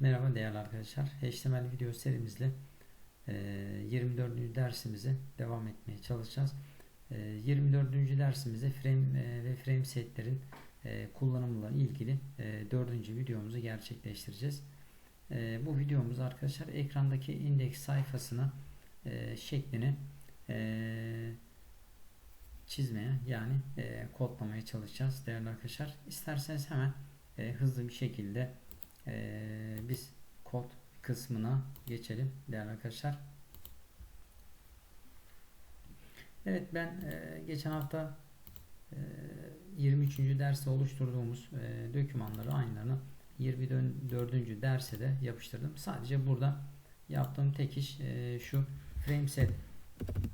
Merhaba değerli arkadaşlar. HTML video serimizle e, 24. dersimize devam etmeye çalışacağız. E, 24. dersimizde frame e, ve frame setlerin e, kullanımıyla ilgili e, 4. videomuzu gerçekleştireceğiz. E, bu videomuz arkadaşlar ekrandaki indeks sayfasına e, şeklini e, çizmeye yani e, kodlamaya çalışacağız değerli arkadaşlar. İsterseniz hemen e, hızlı bir şekilde ee, biz kod kısmına geçelim değerli arkadaşlar. Evet ben e, geçen hafta e, 23. derste oluşturduğumuz e, dokümanları aynılarını 24. derse de yapıştırdım. Sadece burada yaptığım tek iş e, şu frameset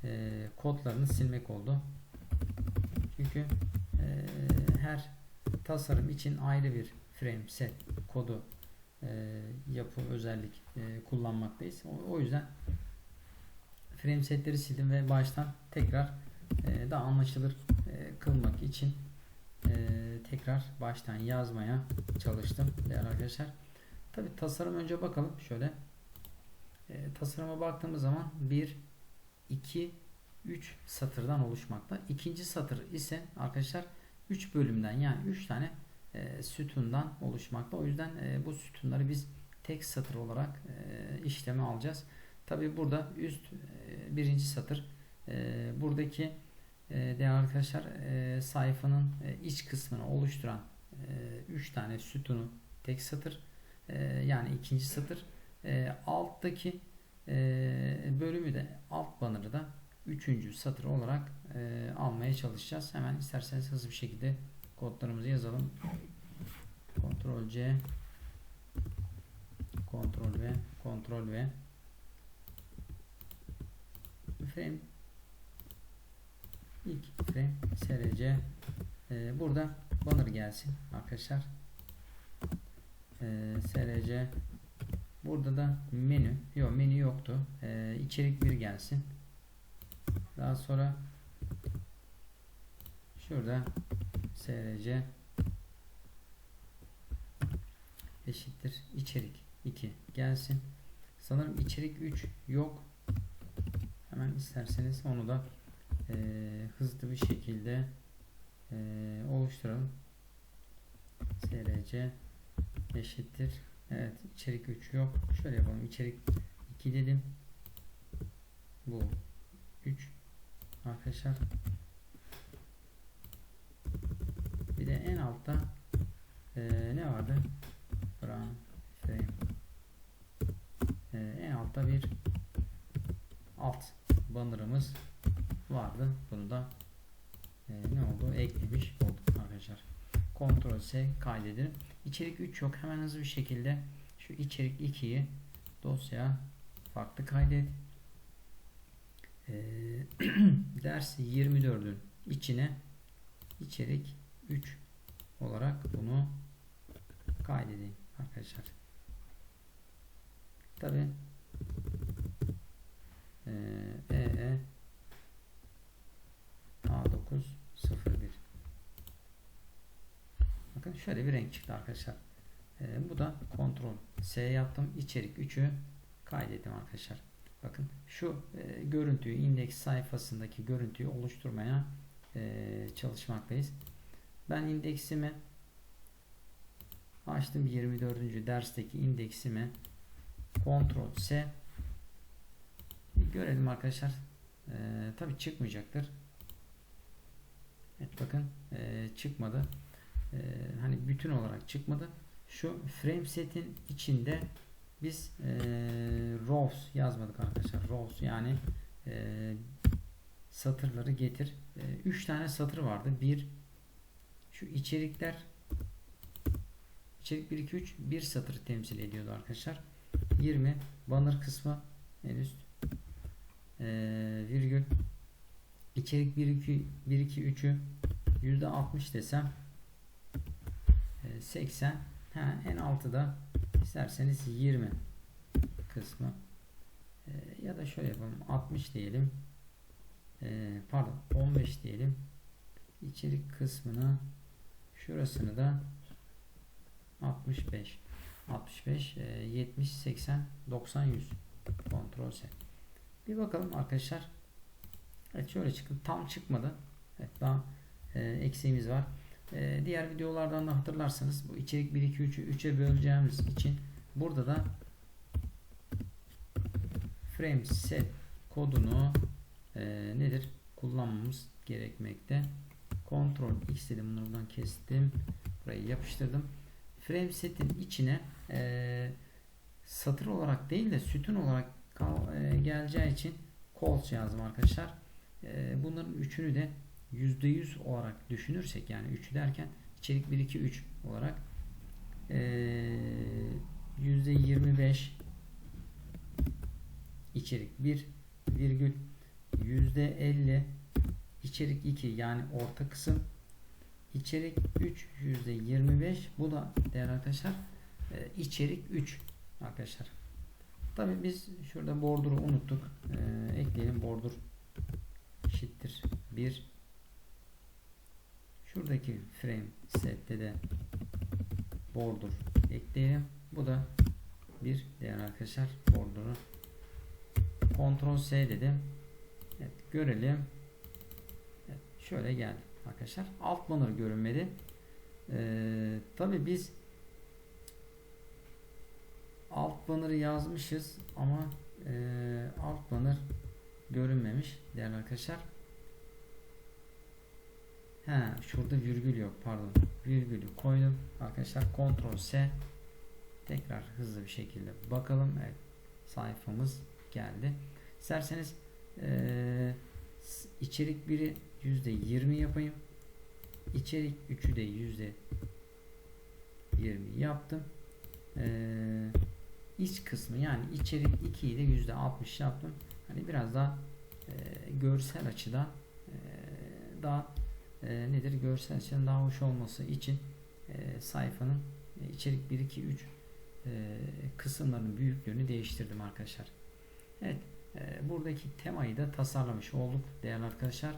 e, kodlarını silmek oldu. Çünkü e, her tasarım için ayrı bir frame set kodu e, yapı özellik e, kullanmaktayız. O, yüzden frame setleri sildim ve baştan tekrar e, daha anlaşılır e, kılmak için tekrar baştan yazmaya çalıştım değerli arkadaşlar. Tabi tasarım önce bakalım şöyle. Tasarıma baktığımız zaman 1 2 3 satırdan oluşmakta. İkinci satır ise arkadaşlar 3 bölümden yani 3 tane e, sütundan oluşmakta. O yüzden e, bu sütunları biz tek satır olarak e, işleme alacağız. Tabi burada üst e, birinci satır buradaki e, değerli arkadaşlar sayfanın iç kısmını oluşturan 3 e, tane sütunu tek satır yani ikinci satır alttaki bölümü de alt banner'ı da üçüncü satır olarak almaya çalışacağız. Hemen isterseniz hızlı bir şekilde kodlarımızı yazalım. Ctrl C. Ctrl V. Ctrl V. Frame. İlk frame src ee, burada banner gelsin arkadaşlar. Ee, src burada da menü. Yok menü yoktu. Ee, içerik bir gelsin. Daha sonra şurada src eşittir içerik 2 gelsin. Sanırım içerik 3 yok. Hemen isterseniz onu da e, hızlı bir şekilde e, oluşturalım. src eşittir. Evet içerik 3 yok. Şöyle yapalım. içerik 2 dedim. Bu 3 arkadaşlar. Bir de en altta e, ne vardı? Frame frame e, en altta bir alt bannerımız vardı. Bunu da e, ne oldu? Eklemiş olduk arkadaşlar. Ctrl S kaydedelim. İçerik 3 yok. Hemen hızlı bir şekilde şu içerik 2'yi dosya farklı kaydet. E, ders 24'ün içine içerik 3 olarak bunu kaydedeyim arkadaşlar. Tabi EE A9 01 Bakın şöyle bir renk çıktı arkadaşlar. E, bu da kontrol S yaptım. İçerik 3'ü kaydettim arkadaşlar. Bakın şu e, görüntüyü indeks sayfasındaki görüntüyü oluşturmaya e, çalışmaktayız. Ben indeksimi Açtım 24. dersteki indeksimi Ctrl S görelim arkadaşlar. Ee, Tabi çıkmayacaktır. Evet bakın e, çıkmadı. E, hani bütün olarak çıkmadı. Şu frame setin içinde biz e, rows yazmadık arkadaşlar. Rows yani e, satırları getir. 3 e, tane satır vardı. Bir şu içerikler İçerik 1 2 3 bir satır temsil ediyordu arkadaşlar. 20 banner kısmı en üst ee, virgül. İçerik 1 2 1 2 3'ü %60 desem e, 80 ha, en altı da isterseniz 20 kısmı. E, ya da şöyle yapalım 60 diyelim. E, pardon 15 diyelim. İçerik kısmını şurasını da 65 65 e, 70 80 90 100 kontrol S. Bir bakalım arkadaşlar. Evet şöyle çıktı. Tam çıkmadı. Evet daha e, eksiğimiz var. E, diğer videolardan da hatırlarsanız bu içerik 1 2 3'ü 3'e böleceğimiz için burada da frame set kodunu e, nedir kullanmamız gerekmekte. Ctrl X dedim bunu buradan kestim. Burayı yapıştırdım. Frame setin içine e, satır olarak değil de sütun olarak kal, e, geleceği için calls yazdım arkadaşlar. E, bunların üçünü de %100 olarak düşünürsek yani 3 derken içerik 1 2 3 olarak e, %25 içerik 1 virgül %50 içerik 2 yani orta kısım. İçerik 3 %25 bu da değerli arkadaşlar e, içerik 3 arkadaşlar. Tabi biz şurada borduru unuttuk. E, ekleyelim bordur eşittir 1 şuradaki frame sette de bordur ekleyelim. Bu da bir değerli arkadaşlar borduru. Ctrl S dedim. Evet, görelim şöyle geldi arkadaşlar. Alt banner görünmedi ee, tabi biz alt banner'ı yazmışız ama e, alt banner görünmemiş değerli arkadaşlar. He, şurada virgül yok pardon. Virgülü koydum. Arkadaşlar Ctrl S. Tekrar hızlı bir şekilde bakalım. Evet sayfamız geldi. İsterseniz e, içerik biri %20 yapayım. İçerik 3'ü de yüzde 20 yaptım. Ee, iç kısmı yani içerik 2'yi de yüzde 60 yaptım. Hani biraz daha e, görsel açıdan e, daha e, nedir görsel açıdan daha hoş olması için e, sayfanın e, içerik 1 2 3 e, kısımlarının büyüklüğünü değiştirdim arkadaşlar. Evet e, buradaki temayı da tasarlamış olduk değerli arkadaşlar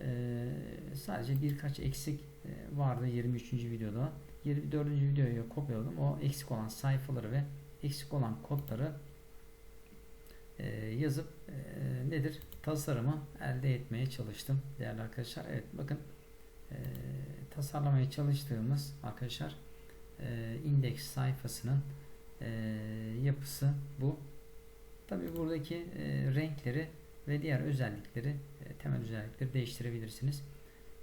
ee, sadece birkaç eksik e, vardı 23. videoda 24. videoyu kopyaladım o eksik olan sayfaları ve eksik olan kodları e, yazıp e, nedir tasarımı elde etmeye çalıştım değerli arkadaşlar evet bakın tasarlamaya çalıştığımız arkadaşlar e, indeks sayfasının yapısı bu tabi buradaki e, renkleri ve diğer özellikleri e, temel özellikleri değiştirebilirsiniz.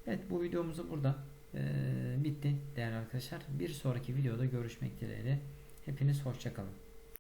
Evet bu videomuz burada e, bitti değerli arkadaşlar. Bir sonraki videoda görüşmek dileğiyle. Hepiniz hoşçakalın.